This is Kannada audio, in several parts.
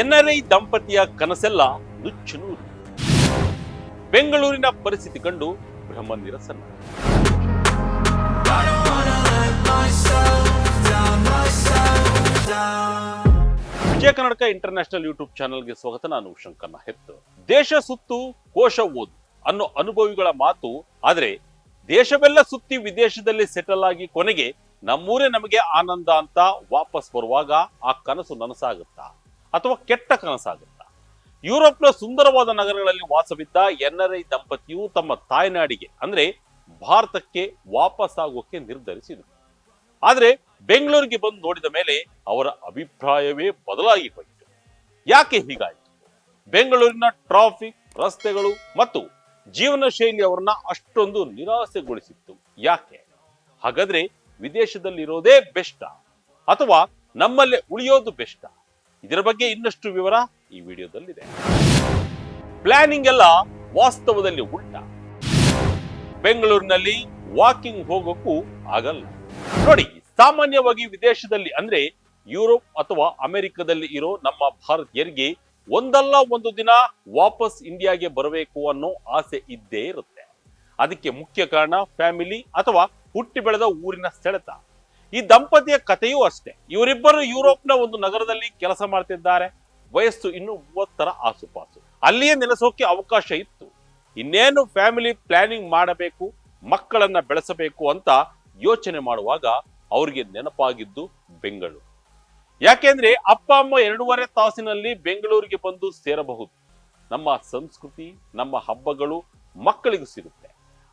ಎನ್ಆರ್ಐ ದಂಪತಿಯ ಕನಸೆಲ್ಲ ನುಚ್ಚು ನೂರು. ಬೆಂಗಳೂರಿನ ಪರಿಸ್ಥಿತಿ ಕಂಡು ಬ್ರಹ್ಮ ನಿರಸನ್ನ ವಿಜಯ ಕರ್ನಾಟಕ ಇಂಟರ್ನ್ಯಾಷನಲ್ ಯೂಟ್ಯೂಬ್ ಚಾನೆಲ್ಗೆ ಸ್ವಾಗತ. ನಾನು ಶಂಕರ್ನ ಹೆತ್ತು ದೇಶ ಸುತ್ತು, ಕೋಶ ಓದು ಅನ್ನೋ ಅನುಭವಿಗಳ ಮಾತು. ಆದ್ರೆ ದೇಶವೆಲ್ಲ ಸುತ್ತಿ ವಿದೇಶದಲ್ಲಿ ಸೆಟಲ್ ಆಗಿ ಕೊನೆಗೆ ನಮ್ಮೂರೇ ನಮಗೆ ಆನಂದ ಅಂತ ವಾಪಸ್ ಬರುವಾಗ ಆ ಕನಸು ನನಸಾಗುತ್ತಾ? ಅಥವಾ ಕೆಟ್ಟ ಕನಸಾಗುತ್ತಾ? ಯುರೋಪ್ನ ಸುಂದರವಾದ ನಗರಗಳಲ್ಲಿ ವಾಸವಿದ್ದ ಎನ್ಆರ್ಐ ದಂಪತಿಯು ತಮ್ಮ ತಾಯ್ನಾಡಿಗೆ, ಅಂದ್ರೆ ಭಾರತಕ್ಕೆ ವಾಪಸ್ ಆಗೋಕೆ ನಿರ್ಧರಿಸಿದರು. ಆದ್ರೆ ಬೆಂಗಳೂರಿಗೆ ಬಂದು ನೋಡಿದ ಮೇಲೆ ಅವರ ಅಭಿಪ್ರಾಯವೇ ಬದಲಾಗಿ ಹೋಯಿತು ಯಾಕೆ ಹೀಗಾಯಿತು? ಬೆಂಗಳೂರಿನ ಟ್ರಾಫಿಕ್, ರಸ್ತೆಗಳು ಮತ್ತು ಜೀವನ ಶೈಲಿ ಅವರನ್ನ ಅಷ್ಟೊಂದು ನಿರಾಸೆಗೊಳಿಸಿತ್ತು. ಯಾಕೆ? ಹಾಗಾದ್ರೆ ವಿದೇಶದಲ್ಲಿರೋದೇ ಬೆಸ್ಟ ಅಥವಾ ನಮ್ಮಲ್ಲೇ ಉಳಿಯೋದು ಬೆಸ್ಟಾ ಇದರ ಬಗ್ಗೆ ಇನ್ನಷ್ಟು ವಿವರ ಈ ವಿಡಿಯೋದಲ್ಲಿದೆ. ಪ್ಲಾನಿಂಗ್ ಎಲ್ಲ ವಾಸ್ತವದಲ್ಲಿ ಉಲ್ಟ ಬೆಂಗಳೂರಿನಲ್ಲಿ ವಾಕಿಂಗ್ ಹೋಗೋಕ್ಕೂ ಆಗಲ್ಲ. ನೋಡಿ, ಸಾಮಾನ್ಯವಾಗಿ ವಿದೇಶದಲ್ಲಿ ಅಂದ್ರೆ ಯುರೋಪ್ ಅಥವಾ ಅಮೆರಿಕದಲ್ಲಿ ಇರೋ ನಮ್ಮ ಭಾರತೀಯರಿಗೆ ಒಂದಲ್ಲ ಒಂದು ದಿನ ವಾಪಸ್ ಇಂಡಿಯಾಗೆ ಬರಬೇಕು ಅನ್ನೋ ಆಸೆ ಇದ್ದೇ ಇರುತ್ತೆ. ಅದಕ್ಕೆ ಮುಖ್ಯ ಕಾರಣ ಫ್ಯಾಮಿಲಿ ಅಥವಾ ಹುಟ್ಟಿ ಬೆಳೆದ ಊರಿನ ಸೆಳೆತ. ಈ ದಂಪತಿಯ ಕಥೆಯೂ ಅಷ್ಟೇ. ಇವರಿಬ್ಬರು ಯುರೋಪ್ನ ಒಂದು ನಗರದಲ್ಲಿ ಕೆಲಸ ಮಾಡ್ತಿದ್ದಾರೆ. ವಯಸ್ಸು ಇನ್ನು ಮೂವತ್ತರ ಆಸುಪಾಸು. ಅಲ್ಲಿಯೇ ನೆಲೆಸೋಕೆ ಅವಕಾಶ ಇತ್ತು. ಇನ್ನೇನು ಫ್ಯಾಮಿಲಿ ಪ್ಲಾನಿಂಗ್ ಮಾಡಬೇಕು, ಮಕ್ಕಳನ್ನ ಬೆಳೆಸಬೇಕು ಅಂತ ಯೋಚನೆ ಮಾಡುವಾಗ ಅವರಿಗೆ ನೆನಪಾಗಿದ್ದು ಬೆಂಗಳೂರು. ಯಾಕೆಂದ್ರೆ ಅಪ್ಪ, ಅಮ್ಮ ಎರಡೂವರೆ ತಾಸಿನಲ್ಲಿ ಬೆಂಗಳೂರಿಗೆ ಬಂದು ಸೇರಬಹುದು. ನಮ್ಮ ಸಂಸ್ಕೃತಿ, ನಮ್ಮ ಹಬ್ಬಗಳು ಮಕ್ಕಳಿಗೂ ಸಿಗುತ್ತೆ.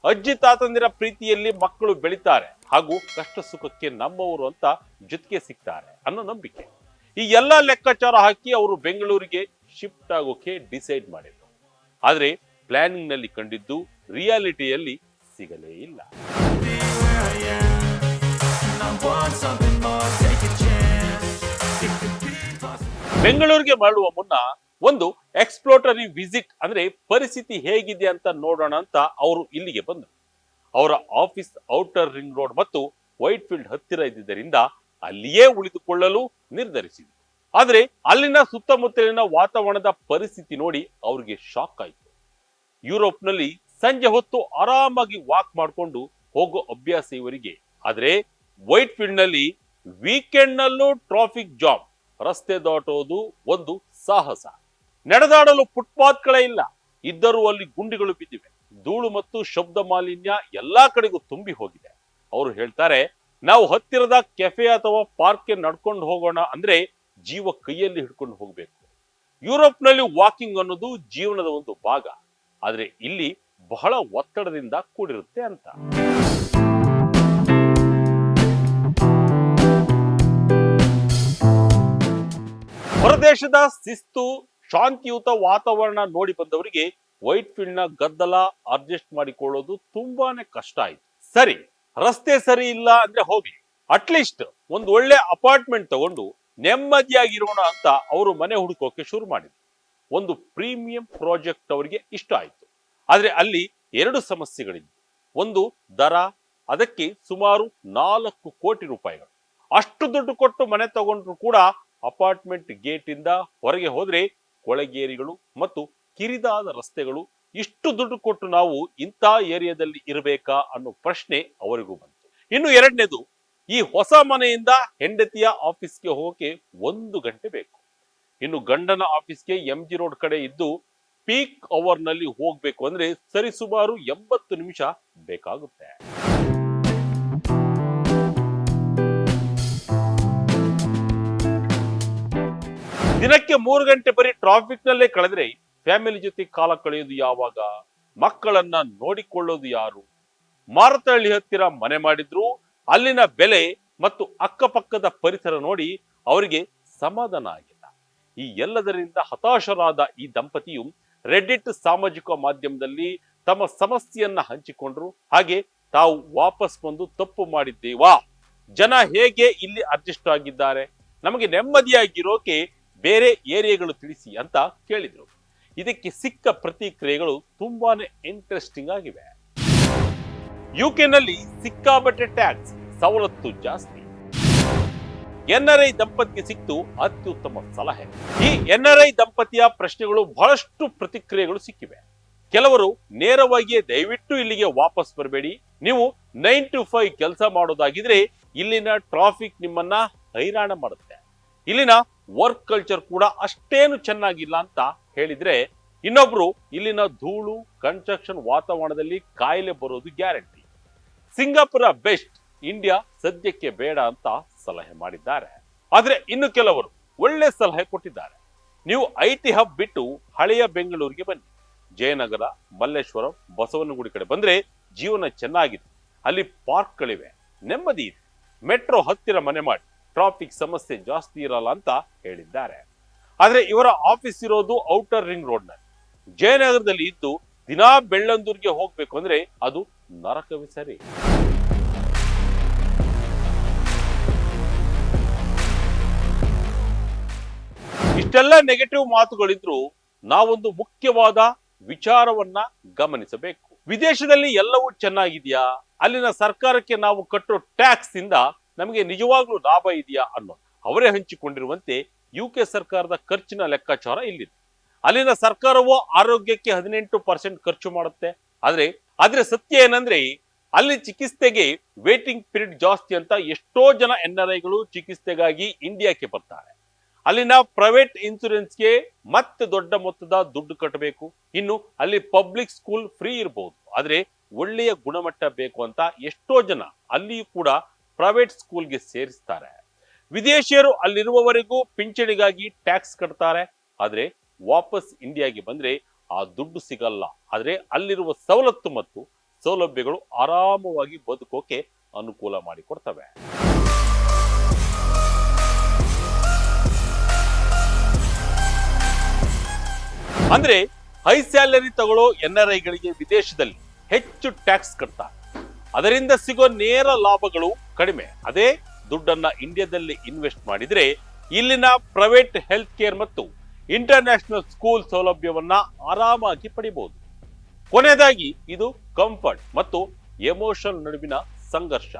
ಅಜ್ಜಿ ತಾತಂದಿರ ಪ್ರೀತಿಯಲ್ಲಿ ಮಕ್ಕಳು ಬೆಳಿತಾರೆ ಹಾಗೂ ಕಷ್ಟ ಸುಖಕ್ಕೆ ನಮ್ಮವರು ಅಂತ ಜೊತೆಗೆ ಸಿಗ್ತಾರೆ ಅನ್ನೋ ನಂಬಿಕೆ. ಈ ಎಲ್ಲ ಲೆಕ್ಕಾಚಾರ ಹಾಕಿ ಅವರು ಬೆಂಗಳೂರಿಗೆ ಶಿಫ್ಟ್ ಆಗೋಕೆ ಡಿಸೈಡ್ ಮಾಡಿದ್ರು. ಆದ್ರೆ ಪ್ಲಾನಿಂಗ್ನಲ್ಲಿ ಕಂಡಿದ್ದು ರಿಯಾಲಿಟಿಯಲ್ಲಿ ಸಿಗಲೇ ಇಲ್ಲ. ಬೆಂಗಳೂರಿಗೆ ಮಾಡುವ ಮುನ್ನ ಒಂದು ಎಕ್ಸ್ಪ್ಲೋಟರಿ ವಿಸಿಟ್ ಅಂದ್ರೆ ಪರಿಸ್ಥಿತಿ ಹೇಗಿದೆ ಅಂತ ನೋಡೋಣ ಅಂತ ಅವರು ಇಲ್ಲಿಗೆ ಬಂದರು. ಅವರ ಆಫೀಸ್ ಔಟರ್ ರಿಂಗ್ ರೋಡ್ ಮತ್ತು ವೈಟ್ ಫೀಲ್ಡ್ ಹತ್ತಿರ ಇದ್ದಿದ್ದರಿಂದ ಅಲ್ಲಿಯೇ ಉಳಿದುಕೊಳ್ಳಲು ನಿರ್ಧರಿಸಿದರು. ಆದರೆ ಅಲ್ಲಿನ ಸುತ್ತಮುತ್ತಲಿನ ವಾತಾವರಣದ ಪರಿಸ್ಥಿತಿ ನೋಡಿ ಅವ್ರಿಗೆ ಶಾಕ್ ಆಯಿತು. ಯುರೋಪ್ನಲ್ಲಿ ಸಂಜೆ ಹೊತ್ತು ಆರಾಮಾಗಿ ವಾಕ್ ಮಾಡಿಕೊಂಡು ಹೋಗೋ ಅಭ್ಯಾಸ ಇವರಿಗೆ. ಆದರೆ ವೈಟ್ ಫೀಲ್ಡ್ನಲ್ಲಿ ವೀಕೆಂಡ್ ನಲ್ಲೂ ಟ್ರಾಫಿಕ್ ಜಾಮ್ ರಸ್ತೆ ದಾಟೋದು ಒಂದು ಸಾಹಸ. ನಡೆದಾಡಲು ಫುಟ್ಪಾತ್ಗಳೇ ಇಲ್ಲ. ಇದ್ದರೂ ಅಲ್ಲಿ ಗುಂಡಿಗಳು ಬಿದ್ದಿವೆ. ಧೂಳು ಮತ್ತು ಶಬ್ದ ಮಾಲಿನ್ಯ ಎಲ್ಲಾ ಕಡೆಗೂ ತುಂಬಿ ಹೋಗಿದೆ. ಅವರು ಹೇಳ್ತಾರೆ, ನಾವು ಹತ್ತಿರದ ಕೆಫೆ ಅಥವಾ ಪಾರ್ಕ್ಗೆ ನಡ್ಕೊಂಡು ಹೋಗೋಣ ಅಂದ್ರೆ ಜೀವ ಕೈಯಲ್ಲಿ ಹಿಡ್ಕೊಂಡು ಹೋಗ್ಬೇಕು. ಯುರೋಪ್ನಲ್ಲಿ ವಾಕಿಂಗ್ ಅನ್ನೋದು ಜೀವನದ ಒಂದು ಭಾಗ. ಆದ್ರೆ ಇಲ್ಲಿ ಬಹಳ ಒತ್ತಡದಿಂದ ಕೂಡಿರುತ್ತೆ ಅಂತ. ಹೊರದೇಶದ ಶಿಸ್ತು ಶಾಂತಿಯುತ ವಾತಾವರಣ ನೋಡಿ ಬಂದವರಿಗೆ ವೈಟ್ ಫೀಲ್ಡ್ನ ಗದ್ದಲ ಅಡ್ಜಸ್ಟ್ ಮಾಡಿಕೊಳ್ಳೋದು ತುಂಬಾನೇ ಕಷ್ಟ ಆಯ್ತು. ಸರಿ, ರಸ್ತೆ ಸರಿ ಇಲ್ಲ ಅಂದ್ರೆ ಹೋಗಿ. ಅಟ್ಲೀಸ್ಟ್ ಒಂದು ಒಳ್ಳೆ ಅಪಾರ್ಟ್ಮೆಂಟ್ ತಗೊಂಡು ನೆಮ್ಮದಿಯಾಗಿರೋಣ ಅಂತ ಅವರು ಮನೆ ಹುಡುಕೋಕೆ ಶುರು ಮಾಡಿದ್ರು. ಒಂದು ಪ್ರೀಮಿಯಂ ಪ್ರಾಜೆಕ್ಟ್ ಅವರಿಗೆ ಇಷ್ಟ ಆಯ್ತು. ಆದ್ರೆ ಅಲ್ಲಿ ಎರಡು ಸಮಸ್ಯೆಗಳಿದ್ವು. ಒಂದು ದರ, ಅದಕ್ಕೆ ಸುಮಾರು ನಾಲ್ಕು ಕೋಟಿ ರೂಪಾಯಿಗಳು. ಅಷ್ಟು ದುಡ್ಡು ಕೊಟ್ಟು ಮನೆ ತಗೊಂಡ್ರು ಕೂಡ ಅಪಾರ್ಟ್ಮೆಂಟ್ ಗೇಟಿಂದ ಹೊರಗೆ ಹೋದ್ರೆ ಕೊಳಗೇರಿಗಳು ಮತ್ತು ಕಿರಿದಾದ ರಸ್ತೆಗಳು ಇಷ್ಟು ದುಡ್ಡು ಕೊಟ್ಟು ನಾವು ಇಂಥ ಏರಿಯಾದಲ್ಲಿ ಇರಬೇಕಾ ಅನ್ನೋ ಪ್ರಶ್ನೆ ಅವರಿಗೂ ಬಂತು. ಇನ್ನು ಎರಡನೇದು, ಈ ಹೊಸ ಮನೆಯಿಂದ ಹೆಂಡತಿಯ ಆಫೀಸ್ಗೆ ಹೋಗೋಕೆ ಒಂದು ಗಂಟೆ ಬೇಕು. ಇನ್ನು ಗಂಡನ ಆಫೀಸ್ಗೆ ಎಂ ಜಿ ರೋಡ್ ಕಡೆ ಇದ್ದು ಪೀಕ್ ಅವರ್ನಲ್ಲಿ ಹೋಗ್ಬೇಕು ಅಂದ್ರೆ ಸರಿಸುಮಾರು ಎಂಬತ್ತು ನಿಮಿಷ ಬೇಕಾಗುತ್ತೆ. ದಿನಕ್ಕೆ ಮೂರು ಗಂಟೆ ಬರೀ ಟ್ರಾಫಿಕ್ ನಲ್ಲೇ ಕಳೆದ್ರೆ ಫ್ಯಾಮಿಲಿ ಜೊತೆ ಕಾಲ ಕಳೆಯೋದು ಯಾವಾಗ? ಮಕ್ಕಳನ್ನ ನೋಡಿಕೊಳ್ಳೋದು ಯಾರು? ಮಾರತಹಳ್ಳಿ ಹತ್ತಿರ ಮನೆ ಮಾಡಿದ್ರು, ಅಲ್ಲಿನ ಬೆಲೆ ಮತ್ತು ಅಕ್ಕಪಕ್ಕದ ಪರಿಸರ ನೋಡಿ ಅವರಿಗೆ ಸಮಾಧಾನ ಆಗಿಲ್ಲ. ಈ ಎಲ್ಲದರಿಂದ ಹತಾಶರಾದ ಈ ದಂಪತಿಯು ರೆಡ್ಡಿಟ್ ಸಾಮಾಜಿಕ ಮಾಧ್ಯಮದಲ್ಲಿ ತಮ್ಮ ಸಮಸ್ಯೆಯನ್ನ ಹಂಚಿಕೊಂಡ್ರು. ಹಾಗೆ ತಾವು ವಾಪಸ್ ಬಂದು ತಪ್ಪು ಮಾಡಿದ್ದೇವಾ? ಜನ ಹೇಗೆ ಇಲ್ಲಿ ಅಡ್ಜಸ್ಟ್ ಆಗಿದ್ದಾರೆ ನಮಗೆ ನೆಮ್ಮದಿಯಾಗಿರೋಕೆ ಬೇರೆ ಏರಿಯಾಗಳು ತಿಳಿಸಿ ಅಂತ ಕೇಳಿದರು. ಇದಕ್ಕೆ ಸಿಕ್ಕ ಪ್ರತಿಕ್ರಿಯೆಗಳು ತುಂಬಾನೇ ಇಂಟ್ರೆಸ್ಟಿಂಗ್ ಆಗಿವೆ. ಯುಕೆನಲ್ಲಿ ಸಿಕ್ಕಾಬಟ್ಟೆ ಟ್ಯಾಕ್ಸ್ ಸವಲತ್ತು ಜಾಸ್ತಿ. ಎನ್ಆರ್ಐ ದಂಪತಿಗೆ ಸಿಕ್ತು ಅತ್ಯುತ್ತಮ ಸಲಹೆ. ಈ ಎನ್ಆರ್ಐ ದಂಪತಿಯ ಪ್ರಶ್ನೆಗಳು ಬಹಳಷ್ಟು ಪ್ರತಿಕ್ರಿಯೆಗಳು ಸಿಕ್ಕಿವೆ. ಕೆಲವರು ನೇರವಾಗಿಯೇ ದಯವಿಟ್ಟು ಇಲ್ಲಿಗೆ ವಾಪಸ್ ಬರಬೇಡಿ. ನೀವು ನೈನ್ ಟು ಫೈವ್ ಕೆಲಸ ಮಾಡೋದಾಗಿದ್ರೆ ಇಲ್ಲಿನ ಟ್ರಾಫಿಕ್ ನಿಮ್ಮನ್ನ ಹೈರಾಣ ಮಾಡುತ್ತೆ. ಇಲ್ಲಿನ ವರ್ಕ್ ಕಲ್ಚರ್ ಕೂಡ ಅಷ್ಟೇನು ಚೆನ್ನಾಗಿಲ್ಲ ಅಂತ ಹೇಳಿದ್ರೆ ಇನ್ನೊಬ್ರು ಇಲ್ಲಿನ ಧೂಳು ಕನ್ಸ್ಟ್ರಕ್ಷನ್ ವಾತಾವರಣದಲ್ಲಿ ಕಾಯಿಲೆ ಬರೋದು ಗ್ಯಾರಂಟಿ ಸಿಂಗಾಪುರ ಬೆಸ್ಟ್ ಇಂಡಿಯಾ ಸದ್ಯಕ್ಕೆ ಬೇಡ ಅಂತ ಸಲಹೆ ಮಾಡಿದ್ದಾರೆ. ಆದ್ರೆ ಇನ್ನು ಕೆಲವರು ಒಳ್ಳೆ ಸಲಹೆ ಕೊಟ್ಟಿದ್ದಾರೆ. ನೀವು ಐಟಿ ಹಬ್ ಬಿಟ್ಟು ಹಳೆಯ ಬೆಂಗಳೂರಿಗೆ ಬನ್ನಿ. ಜಯನಗರ, ಮಲ್ಲೇಶ್ವರಂ, ಬಸವನಗುಡಿ ಕಡೆ ಬಂದ್ರೆ ಜೀವನ ಚೆನ್ನಾಗಿತ್ತು ಅಲ್ಲಿ ಪಾರ್ಕ್ಗಳಿವೆ ನೆಮ್ಮದಿ ಇದೆ. ಮೆಟ್ರೋ ಹತ್ತಿರ ಮನೆ ಮಾಡಿ. ಟ್ರಾಫಿಕ್ ಸಮಸ್ಯೆ ಜಾಸ್ತಿ ಇರಲ್ಲ ಅಂತ ಹೇಳಿದ್ದಾರೆ. ಆದರೆ ಇವರ ಆಫೀಸ್ ಇರೋದು ಔಟರ್ ರಿಂಗ್ ರೋಡ್ನಲ್ಲಿ. ಜಯನಗರದಲ್ಲಿ ಇದ್ದು ದಿನಾ ಬೆಳ್ಳಂದೂರ್ಗೆ ಹೋಗ್ಬೇಕು ಅಂದ್ರೆ ಅದು ನರಕವೇ ಸರಿ. ಇಷ್ಟೆಲ್ಲ ನೆಗೆಟಿವ್ ಮಾತುಗಳಿದ್ರು ನಾವೊಂದು ಮುಖ್ಯವಾದ ವಿಚಾರವನ್ನ ಗಮನಿಸಬೇಕು. ವಿದೇಶದಲ್ಲಿ ಎಲ್ಲವೂ ಚೆನ್ನಾಗಿದೆಯಾ? ಅಲ್ಲಿನ ಸರ್ಕಾರಕ್ಕೆ ನಾವು ಕಟ್ಟೋ ಟ್ಯಾಕ್ಸ್ ಇಂದ ನಮಗೆ ನಿಜವಾಗ್ಲೂ ಲಾಭ ಇದೆಯಾ ಅನ್ನೋ ಅವರೇ ಹಂಚಿಕೊಂಡಿರುವಂತೆ ಯು ಕೆ ಸರ್ಕಾರದ ಖರ್ಚಿನ ಲೆಕ್ಕಾಚಾರ ಇಲ್ಲಿದೆ. ಅಲ್ಲಿನ ಸರ್ಕಾರವು ಆರೋಗ್ಯಕ್ಕೆ ಹದಿನೆಂಟು ಪರ್ಸೆಂಟ್ ಖರ್ಚು ಮಾಡುತ್ತೆ. ಆದ್ರೆ, ಆದರೆ ಸತ್ಯ ಏನಂದ್ರೆ, ಅಲ್ಲಿ ಚಿಕಿತ್ಸೆಗೆ ವೇಟಿಂಗ್ ಪೀರಿಯಡ್ ಜಾಸ್ತಿ ಅಂತ ಎಷ್ಟೋ ಜನ ಎನ್ ಆರ್ ಐಗಳು ಚಿಕಿತ್ಸೆಗಾಗಿ ಇಂಡಿಯಾಕ್ಕೆ ಬರ್ತಾರೆ. ಅಲ್ಲಿನ ಪ್ರೈವೇಟ್ ಇನ್ಸೂರೆನ್ಸ್ಗೆ ಮತ್ತೆ ದೊಡ್ಡ ಮೊತ್ತದ ದುಡ್ಡು ಕಟ್ಟಬೇಕು ಇನ್ನು ಅಲ್ಲಿ ಪಬ್ಲಿಕ್ ಸ್ಕೂಲ್ ಫ್ರೀ ಇರಬಹುದು ಆದ್ರೆ ಒಳ್ಳೆಯ ಗುಣಮಟ್ಟ ಬೇಕು ಅಂತ ಎಷ್ಟೋ ಜನ ಅಲ್ಲಿಯೂ ಕೂಡ ಪ್ರೈವೇಟ್ ಸ್ಕೂಲ್ಗೆ ಸೇರಿಸ್ತಾರೆ. ವಿದೇಶಿಯರು ಅಲ್ಲಿರುವವರೆಗೂ ಪಿಂಚಣಿಗಾಗಿ ಟ್ಯಾಕ್ಸ್ ಕಟ್ತಾರೆ. ಆದರೆ ವಾಪಸ್ ಇಂಡಿಯಾಗೆ ಬಂದ್ರೆ ಆ ದುಡ್ಡು ಸಿಗಲ್ಲ. ಆದರೆ ಅಲ್ಲಿರುವ ಸವಲತ್ತು ಮತ್ತು ಸೌಲಭ್ಯಗಳು ಆರಾಮವಾಗಿ ಬದುಕೋಕೆ ಅನುಕೂಲ ಮಾಡಿಕೊಡ್ತವೆ ಅಂದ್ರೆ ಹೈ ಸ್ಯಾಲರಿ ತಗೊಳ್ಳೋ ಎನ್ ಆರ್ ವಿದೇಶದಲ್ಲಿ ಹೆಚ್ಚು ಟ್ಯಾಕ್ಸ್ ಕಟ್ತಾರೆ. ಅದರಿಂದ ಸಿಗೋ ನೇರ ಲಾಭಗಳು ಕಡಿಮೆ. ಅದೇ ದುಡ್ಡನ್ನ ಇಂಡಿಯಾದಲ್ಲಿ ಇನ್ವೆಸ್ಟ್ ಮಾಡಿದ್ರೆ ಇಲ್ಲಿನ ಪ್ರೈವೇಟ್ ಹೆಲ್ತ್ ಕೇರ್ ಮತ್ತು ಇಂಟರ್ನ್ಯಾಷನಲ್ ಸ್ಕೂಲ್ ಸೌಲಭ್ಯವನ್ನ ಆರಾಮಾಗಿ ಪಡಿಬಹುದು ಕೊನೆಯದಾಗಿ ಇದು ಕಂಫರ್ಟ್ ಮತ್ತು ಎಮೋಷನ್ ನಡುವಿನ ಸಂಘರ್ಷ.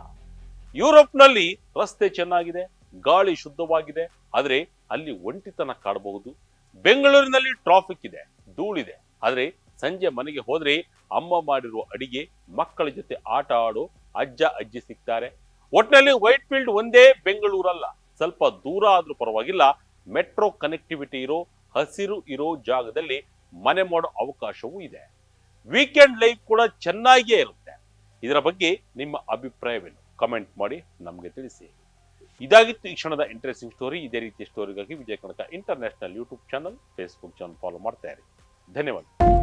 ಯುರೋಪ್ನಲ್ಲಿ ರಸ್ತೆ ಚೆನ್ನಾಗಿದೆ, ಗಾಳಿ ಶುದ್ಧವಾಗಿದೆ, ಆದರೆ ಅಲ್ಲಿ ಒಂಟಿತನ ಕಾಡಬಹುದು. ಬೆಂಗಳೂರಿನಲ್ಲಿ ಟ್ರಾಫಿಕ್ ಇದೆ, ಧೂಳಿದೆ, ಆದ್ರೆ ಸಂಜೆ ಮನೆಗೆ ಹೋದ್ರೆ ಅಮ್ಮ ಮಾಡಿರುವ ಅಡಿಗೆ ಮಕ್ಕಳ ಜೊತೆ ಆಟ ಆಡೋ ಅಜ್ಜ, ಅಜ್ಜಿ ಸಿಗ್ತಾರೆ. ಒಟ್ನಲ್ಲಿ ವೈಟ್ ಫೀಲ್ಡ್ ಒಂದೇ ಬೆಂಗಳೂರಲ್ಲ. ಸ್ವಲ್ಪ ದೂರ ಆದ್ರೂ ಪರವಾಗಿಲ್ಲ. ಮೆಟ್ರೋ ಕನೆಕ್ಟಿವಿಟಿ ಇರೋ, ಹಸಿರು ಇರೋ ಜಾಗದಲ್ಲಿ ಮನೆ ಮಾಡೋ ಅವಕಾಶವೂ ಇದೆ. ವೀಕೆಂಡ್ ಲೈಫ್ ಕೂಡ ಚೆನ್ನಾಗಿಯೇ ಇರುತ್ತೆ. ಇದರ ಬಗ್ಗೆ ನಿಮ್ಮ ಅಭಿಪ್ರಾಯವೇನು? ಕಮೆಂಟ್ ಮಾಡಿ, ನಮಗೆ ತಿಳಿಸಿ. ಇದಾಗಿತ್ತು ಈ ಕ್ಷಣದ ಇಂಟ್ರೆಸ್ಟಿಂಗ್ ಸ್ಟೋರಿ ಇದೇ ರೀತಿಯ ಸ್ಟೋರಿಗಾಗಿ ವಿಜಯ ಕನಕ international YouTube channel Facebook channel follow ಮಾಡ್ತಾ ಇರಿ. ಧನ್ಯವಾದ.